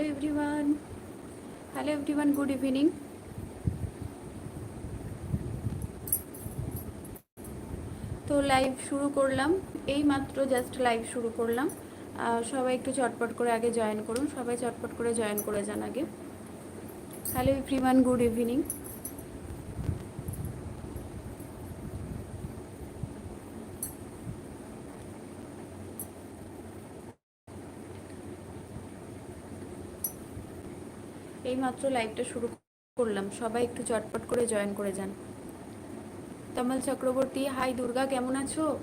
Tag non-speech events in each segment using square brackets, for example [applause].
Hello everyone hello everyone good evening তো live শুরু করলাম। এই মাত্র জাস্ট লাইভ শুরু করলাম। সবাই একটু চটপট করে আগে জয়েন করুন। সবাই চটপট করে জয়েন করে যান আগে। হ্যালো এভরিওয়ান গুড ইভিনিং এই মাত্র লাইভটা শুরু করলাম। সবাই একটু চটপট করে জয়েন করে যান। তমল চক্রবর্তী হাই দুর্গা, কেমন আছো?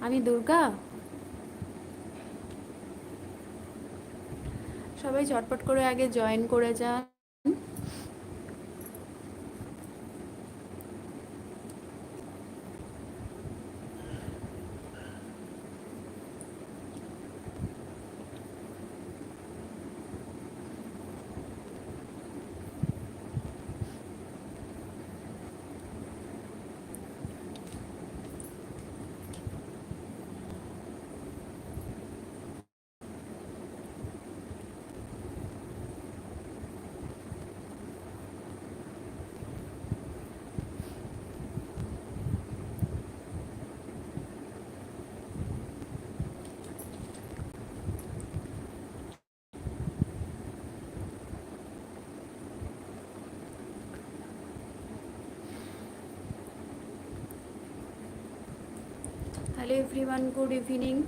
আমি দুর্গা? সবাই চটপট করে আগে জয়েন করে যান। Hello everyone good evening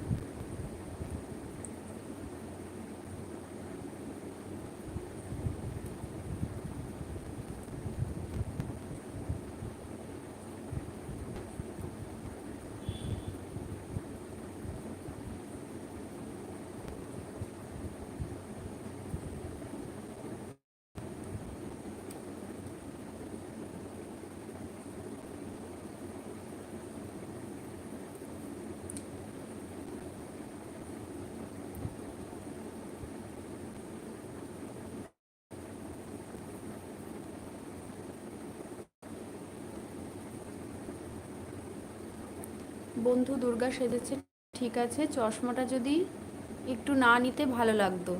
বন্ধু দুর্গা সেজেছে, ঠিক আছে, চশমাটা যদি একটু না নিতে ভালো লাগতো।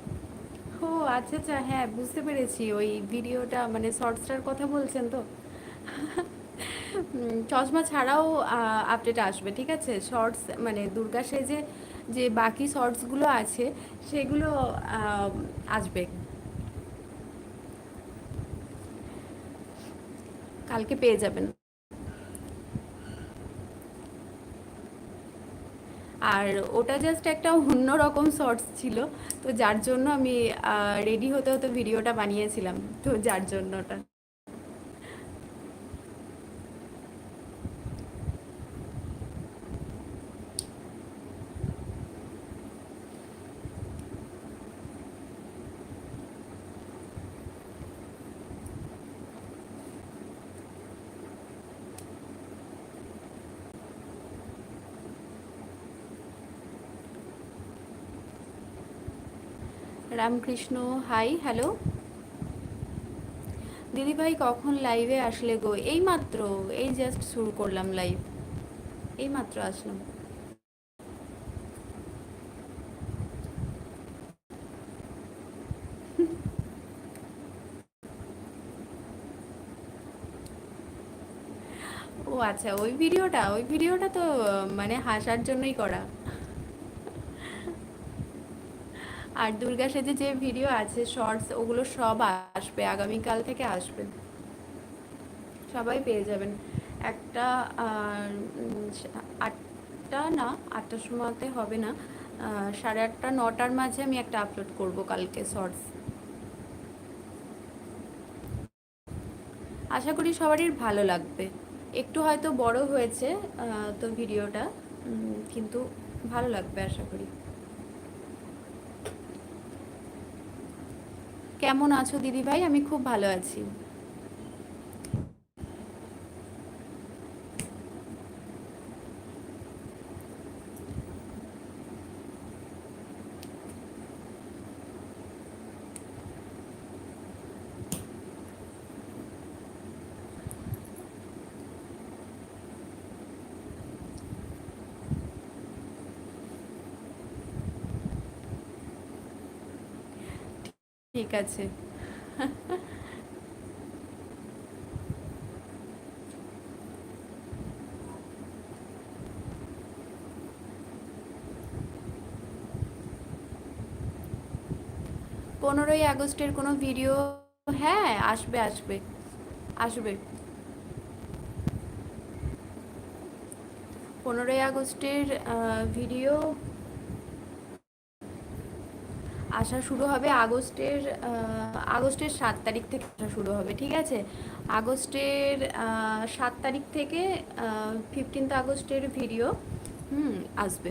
ও আচ্ছা আচ্ছা হ্যাঁ বুঝতে পেরেছি, ওই ভিডিওটা মানে শর্টসটার কথা বলছেন তো। চশমা ছাড়াও আপডেট আসবে, ঠিক আছে? শর্টস মানে দুর্গা সেজে যে বাকি শর্টসগুলো আছে, সেগুলো আসবে। কালকে পেয়ে যাবেন। আর ওটা জাস্ট একটা অন্য রকম শর্টস ছিল। তো যার জন্য আমি রেডি হতে হতে ভিডিওটা বানিয়েছিলাম। তো যার জন্য ওটা রামকৃষ্ণ হাই হ্যালো দিদিভাই কখন লাইভে আসলে গো? এই মাত্র এই জাস্ট শুরু করলাম লাইভ এই মাত্র আসলাম। ও আচ্ছা ওই ভিডিওটা ওই ভিডিওটা তো মানে হাসার জন্যই করা। আর দুর্গা সেজে যে ভিডিও আছে শর্টস ওগুলো সব আসবে, আগামীকাল থেকে আসবে। সবাই পেয়ে যাবেন। একটা আটটা না, আটটার সময়তে হবে না সাড়ে আটটা, নটার মাঝে আমি একটা আপলোড করব কালকে শর্টস আশা করি সবারই ভালো লাগবে। একটু হয়তো বড় হয়েছে তো ভিডিওটা কিন্তু ভালো লাগবে আশা করি। কেমন আছো দিদিভাই? আমি খুব ভালো আছি। ঠিক আছে। পনেরোই আগস্টের কোনো ভিডিও? হ্যাঁ আসবে আসবে আসবে। পনেরোই আগস্টের ভিডিও আসা শুরু হবে আগস্টের আগস্টের সাত তারিখ থেকে আসা শুরু হবে, ঠিক আছে? আগস্টের সাত তারিখ থেকে ফিফটিন্থ আগস্টের ভিডিও হুম, আসবে।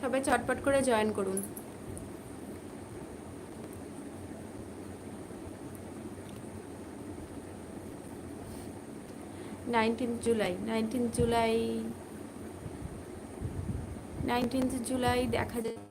সবাই চটপট করে জয়েন করুন। Nineteen July nineteen July nineteenth July দেখা যায়।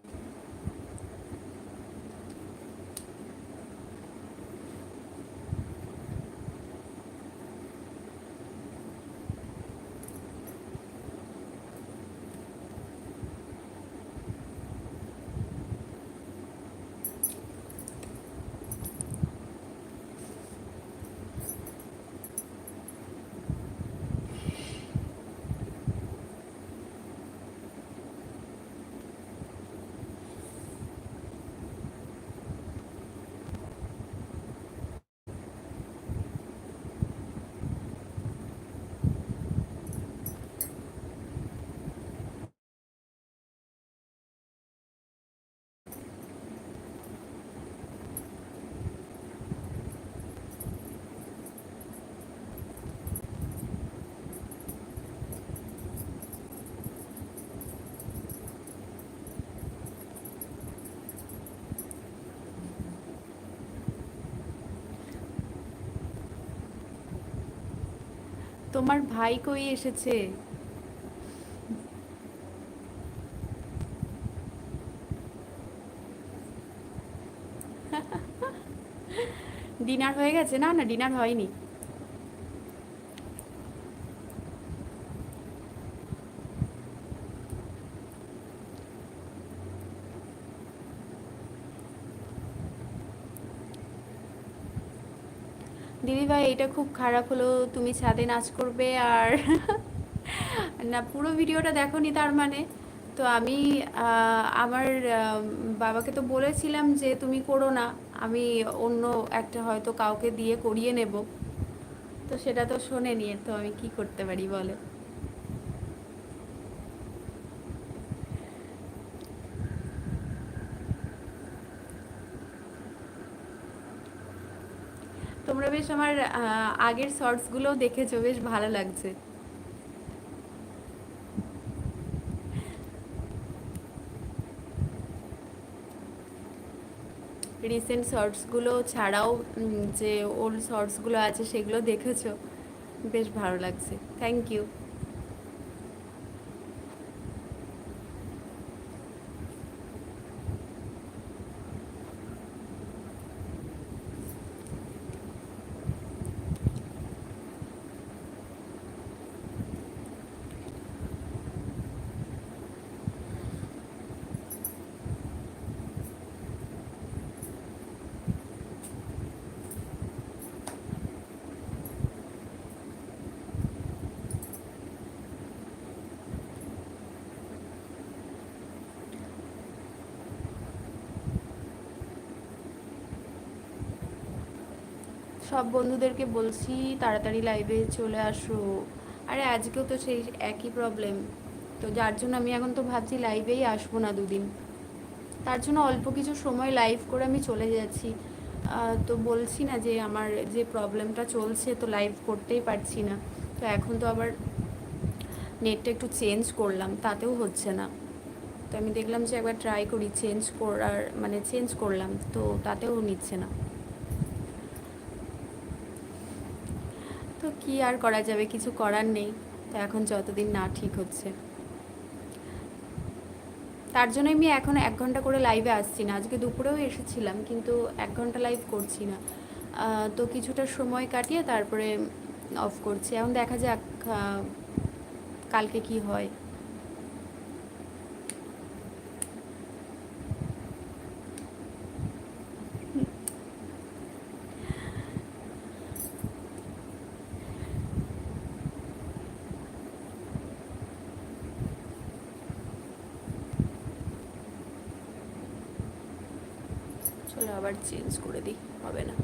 তোমার ভাই কই এসেছে? [laughs] ডিনার হয়ে গেছে? না না ডিনার হয়নি দিদি ভাই এটা খুব খারাপ হলো, তুমি ছাদে নাচ করবে আর [laughs] না, পুরো ভিডিওটা দেখো নি তার মানে। তো আমি আমার বাবাকে তো বলেছিলাম যে তুমি করো না, আমি অন্য একটা হয়তো কাউকে দিয়ে করিয়ে নেব। তো সেটা তো শোনেনি, তো আমি কি করতে পারি বলে তোমরা বেশ আমার আগের শর্টসগুলো দেখেছ, বেশ ভালো লাগছে। রিসেন্ট শর্টসগুলো ছাড়াও যে ওল্ড শর্টসগুলো আছে, সেগুলো দেখেছ, বেশ ভালো লাগছে। থ্যাংক ইউ সব বন্ধুদেরকে বলছি, তাড়াতাড়ি লাইভে চলে আসো। আরে আজকেও তো সেই একই প্রবলেম তো যার জন্য আমি এখন তো ভাবছি লাইভেই আসব না দুদিন। তার জন্য অল্প কিছু সময় লাইভ করে আমি চলে যাচ্ছি। তো বলছি না যে আমার যে প্রবলেমটা চলছে তো লাইভ করতেই পারছি না। তো এখন তো আবার নেটটা একটু চেঞ্জ করলাম, তাতেও হচ্ছে না। তো আমি দেখলাম যে একবার ট্রাই করি চেঞ্জ করার মানে চেঞ্জ করলাম, তো তাতেও নিচ্ছে না। কি আর করা যাবে? কিছু করার নেই। তো এখন যতদিন না ঠিক হচ্ছে। তার জন্য আমি এখন এক ঘণ্টা করে লাইভে আসছি না। আজকে দুপুরেও এসেছিলাম, কিন্তু এক ঘণ্টা লাইভ করছি না। তো কিছুটা সময় কাটিয়ে তারপরে অফ করছি। এখন দেখা যাক কালকে কি হয় চলো আবার চেঞ্জ করে দিই হবে না।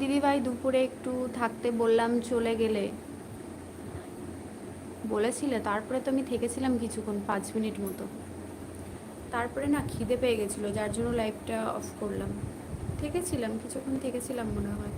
দিদিভাই দুপুরে একটু থাকতে বললাম চলে গেলে। বলেছিলে, তারপরে তো আমি থেকেছিলাম কিছুক্ষণ, পাঁচ মিনিট মতো। তারপরে না খিদে পেয়ে গেছিল, যার জন্য লাইভটা অফ করলাম। থেকেছিলাম, কিছুক্ষণ থেকেছিলাম মনে হয়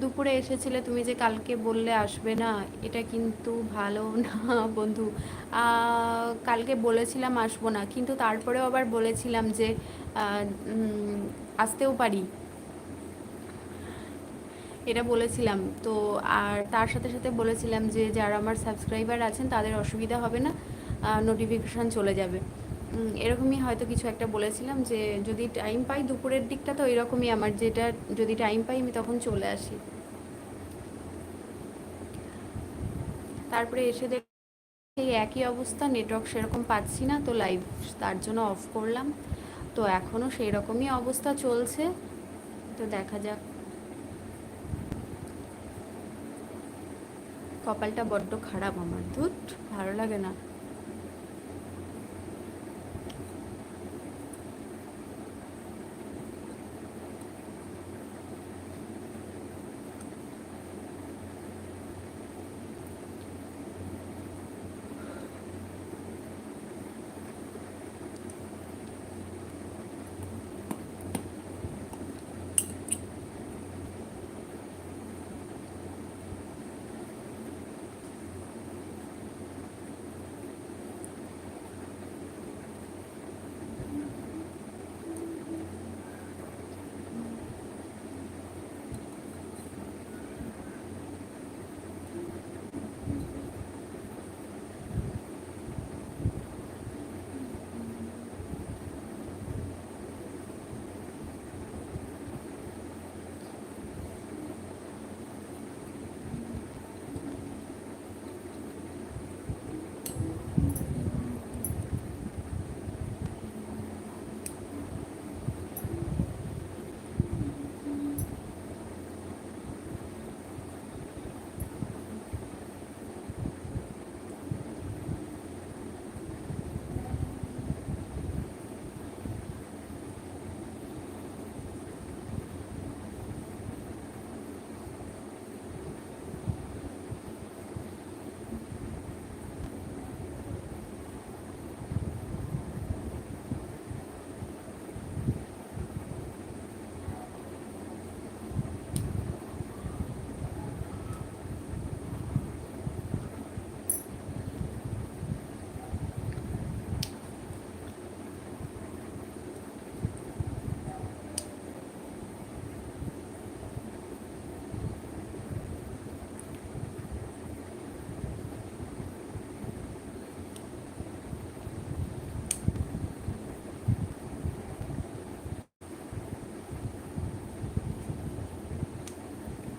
দুপুরে এসেছিলে, তুমি যে কালকে বললে আসবে না, এটা কিন্তু ভালো না, বন্ধু। কালকে বলেছিলাম আসব না, কিন্তু তারপরেও আবার বলেছিলাম যে আসতেও পারি। এটা বলেছিলাম। তো আর তার সাথে সাথে বলেছিলাম যে, যারা আমার সাবস্ক্রাইবার আছেন, তাদের অসুবিধা হবে না নোটিফিকেশান চলে যাবে। এরকমই হয়তো কিছু একটা বলেছিলাম যে, যদি টাইম পাই দুপুরের দিকটা, তো এরকমই আমার, যেটা যদি টাইম পাই, আমি তখন চলে আসি। তারপরে এসে দেখ সেই একই অবস্থা নেটওয়ার্ক সেরকম পাচ্ছি না, তো লাইভ তার জন্য অফ করলাম। তো এখনও সেই রকমই অবস্থা চলছে। তো দেখা যাক। কপালটা বড্ড খারাপ আমার দুধ ভালো লাগে না।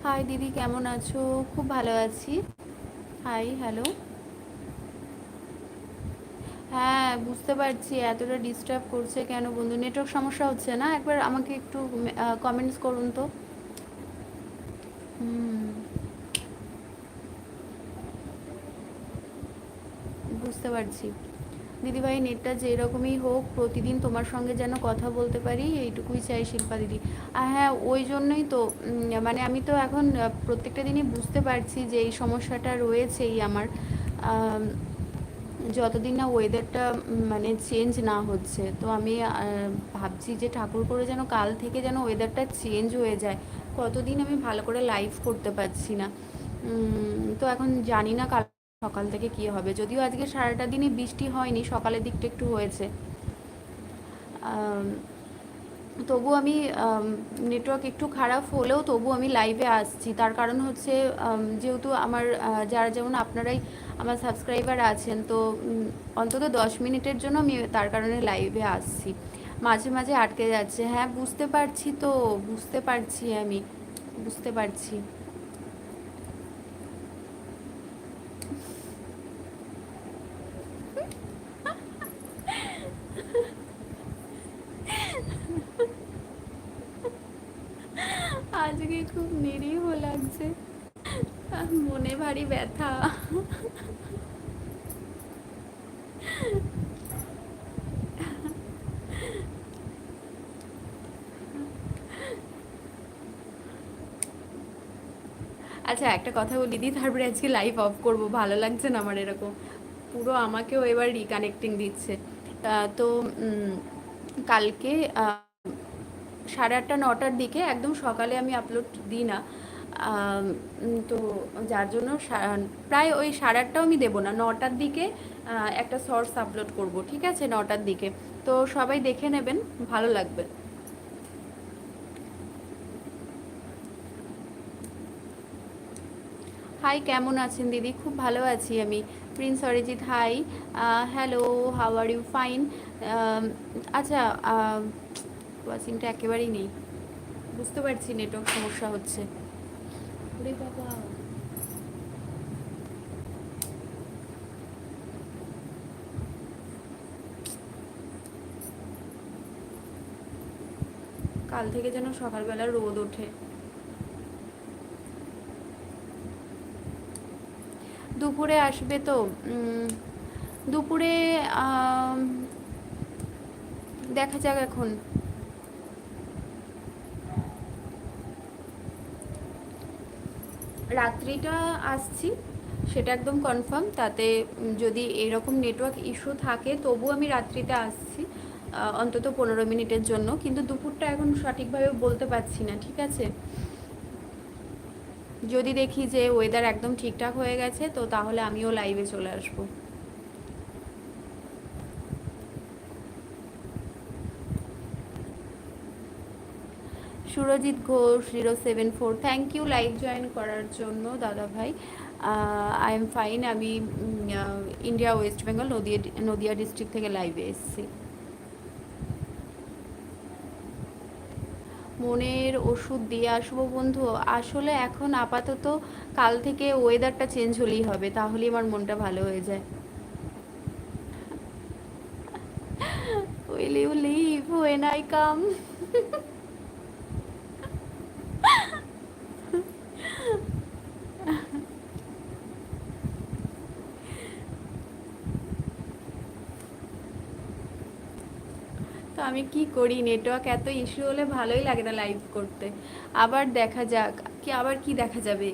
হাই দিদি, কেমন আছো? খুব ভালো আছি। হাই হ্যালো হ্যাঁ বুঝতে পারছি। এতটা ডিস্টার্ব করছে কেন বন্ধু? নেটওয়ার্ক সমস্যা হচ্ছে না? একবার আমাকে একটু কমেন্টস করুন তো। বুঝতে পারছি। দিদিভাই নেটটা যেরকমই হোক, প্রতিদিন তোমার সঙ্গে যেন কথা বলতে পারি, এইটুকুই চাই শিল্পা দিদি। আর হ্যাঁ ওই জন্যই তো মানে আমি তো এখন প্রত্যেকটা দিনই বুঝতে পারছি যে এই সমস্যাটা রয়েছেই আমার। যতদিন না ওয়েদারটা মানে চেঞ্জ না হচ্ছে, তো আমি ভাবছি যে ঠাকুর করে যেন কাল থেকে যেন ওয়েদারটা চেঞ্জ হয়ে যায়। কতদিন আমি ভালো করে লাইভ করতে পারছি না। তো এখন জানি না কাল সকাল থেকে কি হবে? যদিও আজকে সারাটা দিনই বৃষ্টি হয়নি, সকালের দিকটা একটু হয়েছে। তবু আমি নেটওয়ার্ক একটু খারাপ হলেও তবু আমি লাইভে আসছি। তার কারণ হচ্ছে যেহেতু আমার যারা যেমন আপনারাই আমার সাবস্ক্রাইবার আছেন, তো অন্তত দশ মিনিটের জন্য আমি তার কারণে লাইভে আসছি। মাঝে মাঝে আটকে যাচ্ছে। হ্যাঁ বুঝতে পারছি তো, বুঝতে পারছি আমি, বুঝতে পারছি আজকে খুব নিরীহ লাগছে ভারী ব্যথা। আচ্ছা একটা কথা বলি দি তারপরে আজকে লাইভ অফ করব। ভালো লাগছে না আমার এরকম? পুরো আমাকেও এবার রিকানেক্টিং দিচ্ছে। তো কালকে সাড়ে আটটা, নটার দিকে একদম সকালে আমি আপলোড দিই না। তো যার জন্য প্রায় ওই সাড়ে আটটাও আমি দেবো না, নটার দিকে একটা শর্টস আপলোড করব, ঠিক আছে? নটার দিকে। তো সবাই দেখে নেবেন, ভালো লাগবে। হাই কেমন আছেন দিদি? খুব ভালো আছি আমি। Prince Arijit hi hello how are you fine আচ্ছা ওয়াচিংটা একেবারেই নেই। বুঝতে পারছি নেটওয়ার্ক সমস্যা হচ্ছে। কাল থেকে যেন সকালবেলা রোদ ওঠে। দুপুরে আসবে তো দুপুরে দেখা যাক এখন। রাত্রিটা আসছি, সেটা একদম কনফার্ম তাতে যদি এরকম নেটওয়ার্ক ইস্যু থাকে তবু আমি রাত্রিতে আসছি অন্তত পনেরো মিনিটের জন্য, কিন্তু দুপুরটা এখন সঠিকভাবে বলতে পারছি না, ঠিক আছে? যদি দেখি যে ওয়েদার একদম ঠিকঠাক হয়ে গেছে, তো তাহলে আমিও লাইভে চলে আসব। Surajit Ghosh, zero seven four. Thank you live join করার জন্য, দাদা ভাই। আই এম ফাইন আমি India West Bengal Nadia Nadia district থেকে লাইভে এসেছি। মনের ওষুধ দিয়ে আসব বন্ধু। আসলে এখন আপাতত কাল থেকে ওয়েদারটা চেঞ্জ হলেই হবে, তাহলেই আমার মনটা ভালো হয়ে যায়। Will you leave when I come? [laughs] তো আমি কি করি? নেটওয়ার্ক এত ইস্যু হলে ভালোই লাগে না লাইভ করতে। আবার দেখা যাক, কি আবার কি দেখা যাবে?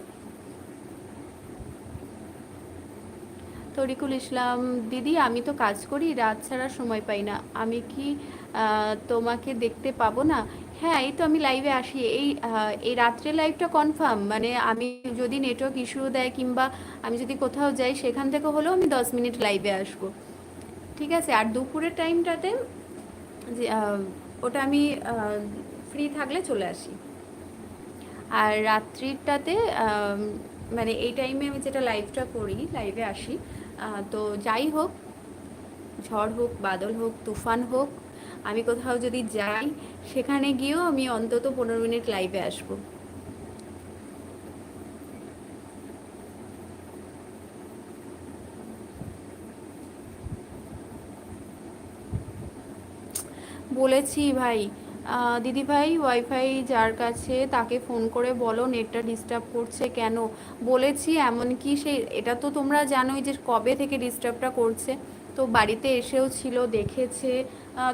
তরিকুল ইসলাম, দিদি, আমি তো কাজ করি, রাত ছাড়া সময় পাই না। আমি কি তোমাকে দেখতে পাবো না? হ্যাঁ এই তো আমি লাইভে আসি। এই এই রাত্রে লাইভটা কনফার্ম মানে আমি যদি নেটওয়ার্ক ইস্যু দেয় কিংবা আমি যদি কোথাও যাই, সেখান থেকে হলেও আমি দশ মিনিট লাইভে আসব। ঠিক আছে? আর দুপুরের টাইমটাতে যে ওটা আমি ফ্রি থাকলে চলে আসি। আর রাত্রিটাতে মানে এই টাইমে আমি যেটা লাইভটা করি লাইভে আসি তো যাই হোক, ঝড় হোক, বাদল হোক, তুফান হোক, আমি কোথাও যদি যাই, সেখানে গিয়েও আমি অন্তত পনেরো মিনিট লাইভে আসব। বলেছি ভাই আহ, দিদি ভাই ওয়াইফাই যার কাছে তাকে ফোন করে বলো নেটটা ডিস্টার্ব করছে কেন? বলেছি এমনকি সেই এটা তো তোমরা জানোই যে কবে থেকে ডিস্টার্বটা করছে। তো বাড়িতে এসেও ছিল দেখেছে।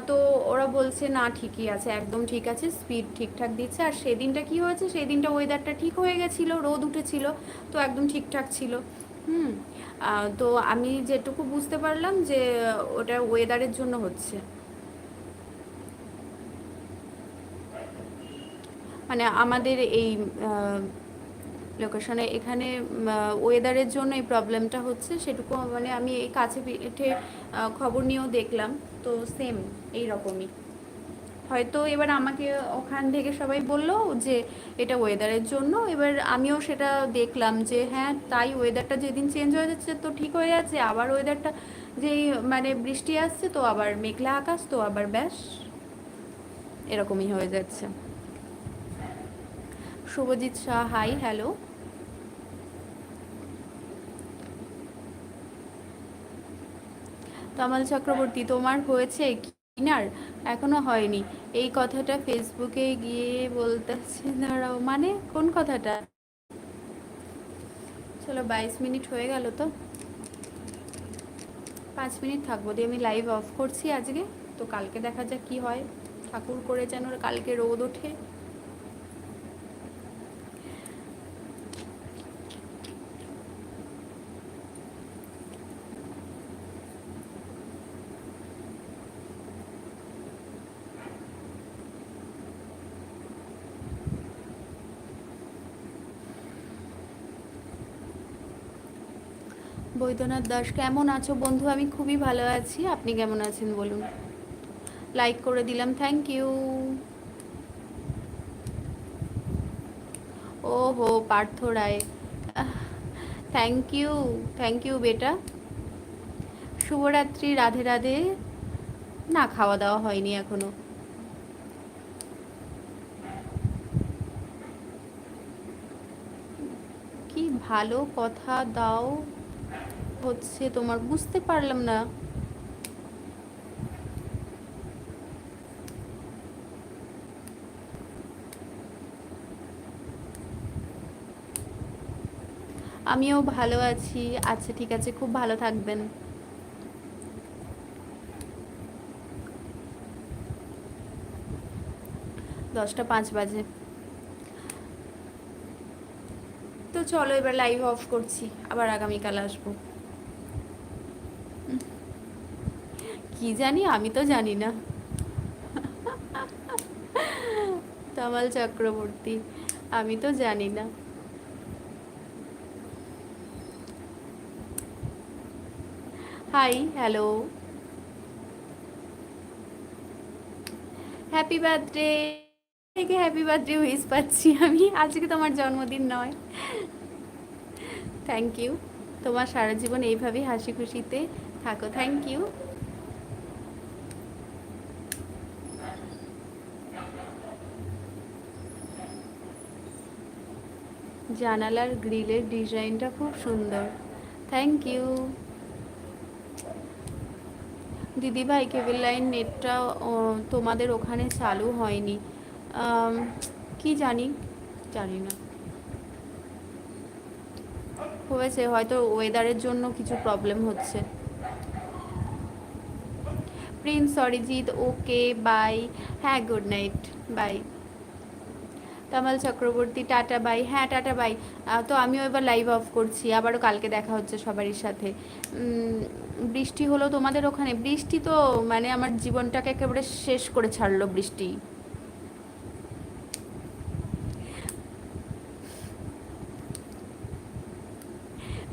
তো ওরা বলছে না ঠিকই আছে একদম ঠিক আছে স্পিড ঠিকঠাক দিচ্ছে। আর সেদিনটা কি হয়েছে? সেই দিনটা ওয়েদারটা ঠিক হয়ে গেছিল রোদ উঠেছিল তো একদম ঠিকঠাক ছিল। হুম তো আমি যেটুকু বুঝতে পারলাম যে ওটা ওয়েদারের জন্য হচ্ছে। মানে আমাদের এই লোকেশনে এখানে ওয়েদারের জন্য এই প্রবলেমটা হচ্ছে, সেটুকু মানে আমি এই কাছে পিঠে খবর নিয়েও দেখলাম, তো সেম এই রকমই হয়তো এবার আমাকে ওখান থেকে সবাই বলল যে এটা ওয়েদারের জন্য, এবার আমিও সেটা দেখলাম যে হ্যাঁ তাই ওয়েদারটা যেদিন চেঞ্জ হয়ে যাচ্ছে তো ঠিক হয়ে যাচ্ছে, আবার ওয়েদারটা যেই মানে বৃষ্টি আসছে তো আবার মেঘলা আকাশ, তো আবার ব্যাস, এরকমই হয়ে যাচ্ছে। Subhajit Shah, hi, hello. তমাল চক্রবর্তী, তোমার হয়েছে কিনার? এখনও হয়নি। এই কথাটা ফেসবুকে গিয়ে বলতেছে, দাঁড়াও মানে কোন কথাটা? চলো, বাইশ মিনিট হয়ে গেল তো। পাঁচ মিনিট থাকব দিয়ে আমি লাইভ অফ করছি আজকে। তো কালকে দেখা যাক কি হয়। ঠাকুর করে যেন কালকে রোদ ওঠে। বৈদ্যনাথ দাস, কেমন আছো বন্ধু? আমি খুবই ভালো আছি। আপনি কেমন আছেন বলুন? লাইক করে দিলাম থ্যাংক ইউ ও হো Partha Roy. Thank you thank you বেটা। শুভরাত্রি, রাধে রাধে। না, খাওয়া দাওয়া হয়নি এখনও। কি ভালো কথা দাও। হচ্ছে, তোমার বুঝতে পারলাম না। আমিও ভালো আছি। আচ্ছা ঠিক আছে, খুব ভালো থাকবেন। দশটা পাঁচ বাজে। তো চলো, এবার লাইভ অফ করছি। আবার আগামীকাল আসব। কি জানি? আমি তো জানি না। তামাল চক্রবর্তী, আমি তো জানি না। হাই হ্যালো হ্যাপি বার্থডে থেকে হ্যাপি বার্থডে উইস পাচ্ছি আমি। আজকে তোমার জন্মদিন নয়। থ্যাংক ইউ তোমার সারা জীবন এইভাবেই হাসি খুশিতে থাকো। থ্যাংক ইউ জানালার গ্রিলের ডিজাইনটা খুব সুন্দর। থ্যাংক ইউ দিদিভাই, কেবল লাইন নেটটা তোমাদের ওখানে চালু হয়নি। কি জানি জানি না। হয়েছে, হয়তো ওয়েদারের জন্য কিছু প্রবলেম হচ্ছে। প্রিন্স অরিজিৎ ওকে বাই হ্যাঁ good night bye Tamal Chakraborty, tata bye. হ্যাঁ টাটা বাই। তো আমিও এবার লাইভ অফ করছি। আবারও কালকে দেখা হচ্ছে সবারই সাথে। বৃষ্টি হলো তোমাদের ওখানে? বৃষ্টি তো মানে আমার জীবনটাকে একেবারে শেষ করে ছাড়লো বৃষ্টি।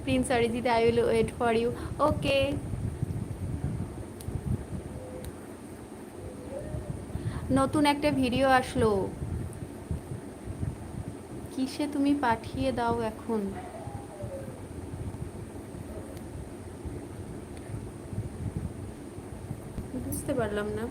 Prince Arijit I will wait for you okay নতুন একটা ভিডিও আসলো। কিসে তুমি পাঠিয়ে দাও এখন? বুঝতে পারলাম না।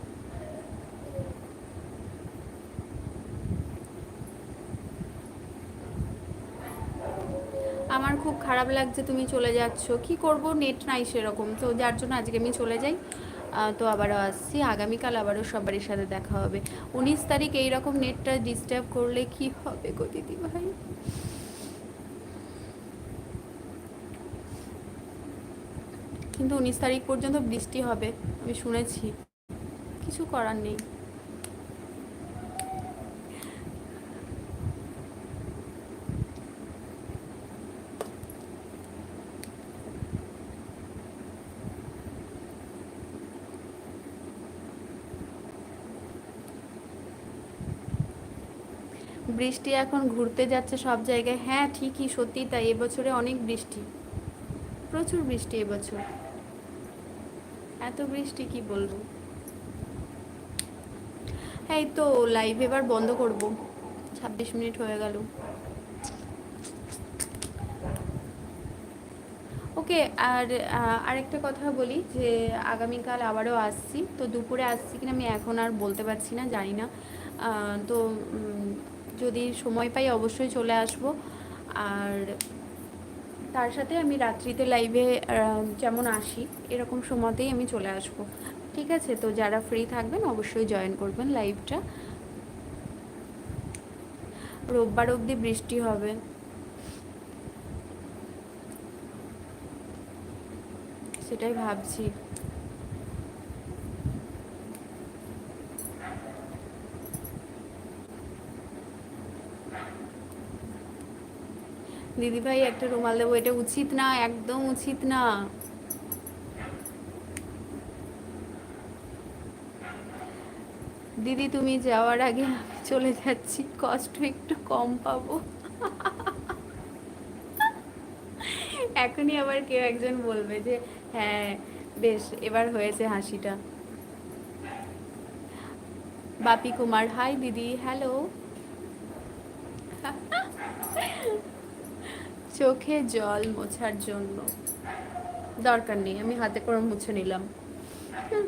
আমার খুব খারাপ লাগছে তুমি চলে যাচ্ছ। কি করব? নেট নাই সেরকম। তো যার জন্য আজকে আমি চলে যাই। তো আবারও আসছি। আগামীকাল আবারও সবারই সাথে দেখা হবে। উনিশ তারিখ এইরকম নেটটা ডিস্টার্ব করলে কি হবে গো দিদি ভাই কিন্তু উনিশ তারিখ পর্যন্ত বৃষ্টি হবে, আমি শুনেছি। কিছু করার নেই। বৃষ্টি এখন ঘুরতে যাচ্ছে সব জায়গায়। হ্যাঁ ঠিকই সত্যি তাই। এবছরে অনেক বৃষ্টি। প্রচুর বৃষ্টি এবছর। এত বৃষ্টি কি বলব? এই তো লাইভ এবার বন্ধ করব। ছাব্বিশ মিনিট হয়ে গেল। ওকে, আর আরেকটা কথা বলি যে আগামীকাল আবারও আসছি। তো দুপুরে আসছি কিনা আমি এখন আর বলতে পারছি না, জানি না। তো যদি সময় পাই অবশ্যই চলে আসব। আর তার সাথে আমি রাত্রিতে লাইভে যেমন আসি, এরকম সময়তেই আমি চলে আসব। ঠিক আছে? তো যারা ফ্রি থাকবেন, অবশ্যই জয়েন করবেন লাইভটা রোববার অবধি বৃষ্টি হবে। সেটাই ভাবছি। দিদি ভাই একটা রুমাল দেবো, এটা উচিত না, একদম উচিত না। দিদি, তুমি যাওয়ার আগে আমি চলে যাচ্ছি, কষ্ট একটু কম পাবো। এখনই আবার কেউ একজন বলবে যে হ্যাঁ বেশ, এবার হয়েছে হাসিটা। বাপি কুমার, হাই দিদি, হ্যালো। চোখে জল মোছার জন্য দরকার নেই আমি হাতে করে মুছে নিলাম হুম।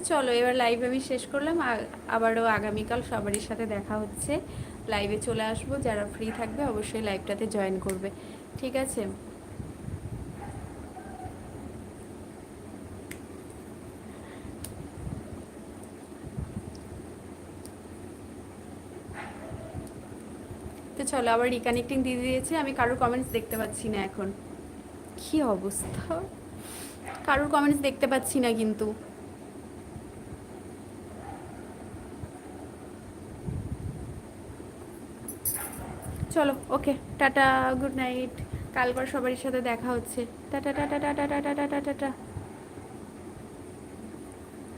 তো চলো, এবার লাইভ আমি শেষ করলাম। আবারও আগামীকাল সবারই সাথে দেখা হচ্ছে। লাইভে চলে আসব। যারা ফ্রি থাকবে, অবশ্যই লাইভটাতে জয়েন করবে। ঠিক আছে? তো চলো, আবার রিকানেক্টিং দিয়ে দিয়েছে। আমি কারোর কমেন্টস দেখতে পাচ্ছি না এখন। কি অবস্থা? কারোর কমেন্টস দেখতে পাচ্ছি না কিন্তু। চলো ওকে টাটা গুড নাইট কালবার সবারই সাথে দেখা হচ্ছে। Tata tata tata tata tata tata.